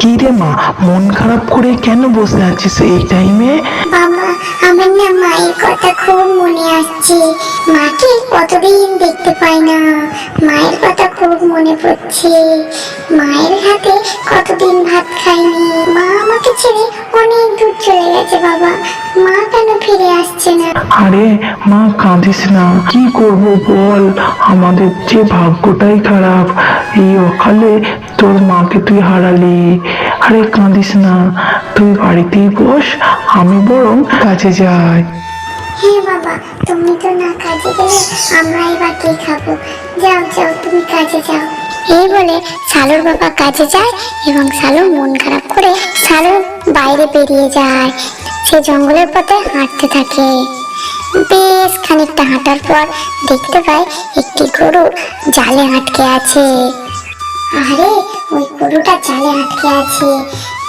কি রে মা? মন খারাপ করে কেন বসে আছিস এই টাইমে বাবা আমার না মায়ের কথা খুব মনে আসছে। মাকে কতদিন দেখতে পাই না। মায়ের কথা খুব মনে পড়ছে। মায়ের হাতে কতদিন ভাত খাইনি। মা আমাকে ছেড়ে অনেক দূর চলে গেছে বাবা। মা কেন ফিরে আসছে না? আরে মা কাঁদিস না। কি করব বল? আমাদের যে ভাগ্যটাই খারাপ এই অকালে তোর মাকে তুই হারালি। আরে কাঁদিস না, তুই বাড়িতেই বস, আমি বরং কাজে যাই। হ্যাঁ বাবা, তুমি তো না কাজে গেলে আমরা এবার কি খাব? যাও যাও, তুমি কাজে যাও। এই বলে সালুর বাবা কাজে যায় এবং সালু মন খারাপ করে সালু বাইরে বেরিয়ে যায়। সে জঙ্গলের পথে হাঁটতে থাকে। বেশ খানিকটা হাঁটার পর দেখতে পায় একটি গরু জালে আটকে আছে। আরে, ওই গরুটা জালে আটকে আছে।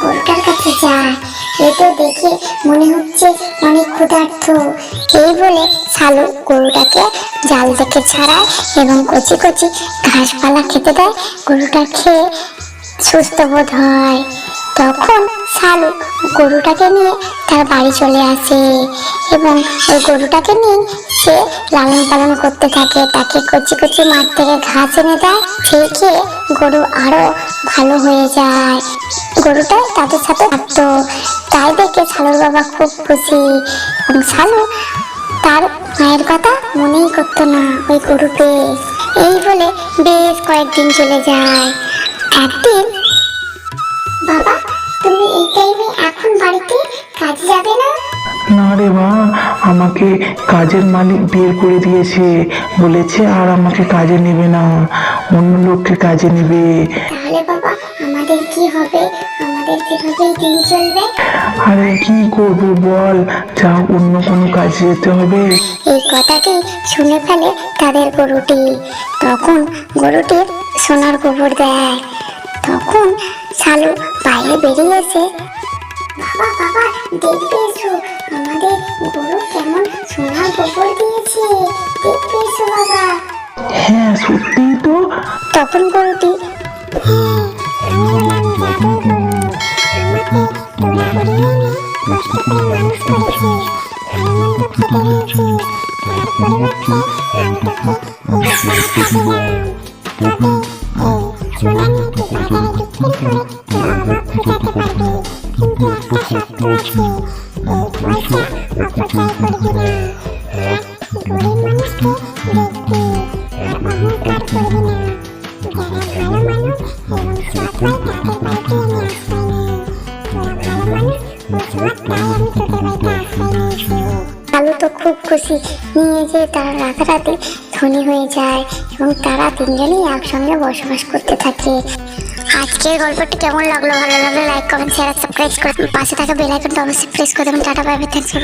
গরুটার কাছে যা। এ তো দেখে মনে হচ্ছে অনেক ক্ষুধার্ত। এই বলে শালু গরুটাকে জাল থেকে ছাড়ায় এবং কচি কচি ঘাসপালা খেতে দেয়। গরুটা খেয়ে সুস্থ বোধ হয়। তখন শালু গরুটাকে নিয়ে তার বাড়ি চলে আসে এবং ওই গরুটাকে নিয়ে সে লালন পালন করতে থাকে। তাকে কচি কচি মাঠ থেকে ঘাস এনে দেয় সেই খেয়ে গরু আরও ভালো হয়ে যায়। গরুটা তাদের সাথে থাকতো। তাই দেখে শালুর বাবা খুব খুশি এবং শালু তার মায়ের কথা মনেই করতো না ওই গরুকে। এই বলে বেশ কয়েকদিন চলে যায়। একদিন যাবে না? না রে মা আমাকে কাজের মালিক বের করে দিয়েছে। বলেছে আর আমাকে কাজে নেবে না। অন্য লোককে কাজে নেবে। তাহলে বাবা আমাদের কি হবে? আমাদের কীভাবে দিন চলবে? আরে কি করব বল যা অন্য কোনো কাজে যেতে হবে। এই কথাটি শুনে ফেলে তাদের গরুটি। তখন গরুটি সোনার গোবর দেয়। তখন শালু বাইরে বেরিয়ে এসে বাবা বাবা দেখবে এসো। আমাদের গরু কেমন সোনার গোবর দিয়েছে। দেখবে এসো বাবা। হ্যাঁ সত্যিই তো। তখন গরুটি আলু তো খুব খুশি। নিয়ে যে তারা রাতারাতি ধনী হয়ে যায় এবং তারা তিনজনেই একসঙ্গে বসবাস করতে থাকে। আজকের গল্পটি কেমন লাগল? ভালো লাগলে লাইক কমেন্ট শেয়ার সাবস্ক্রাইব করে পাশে থাকা বেল আইকনটা অবশ্যই প্রেস করে দেবেন। Tata bye bye thanks for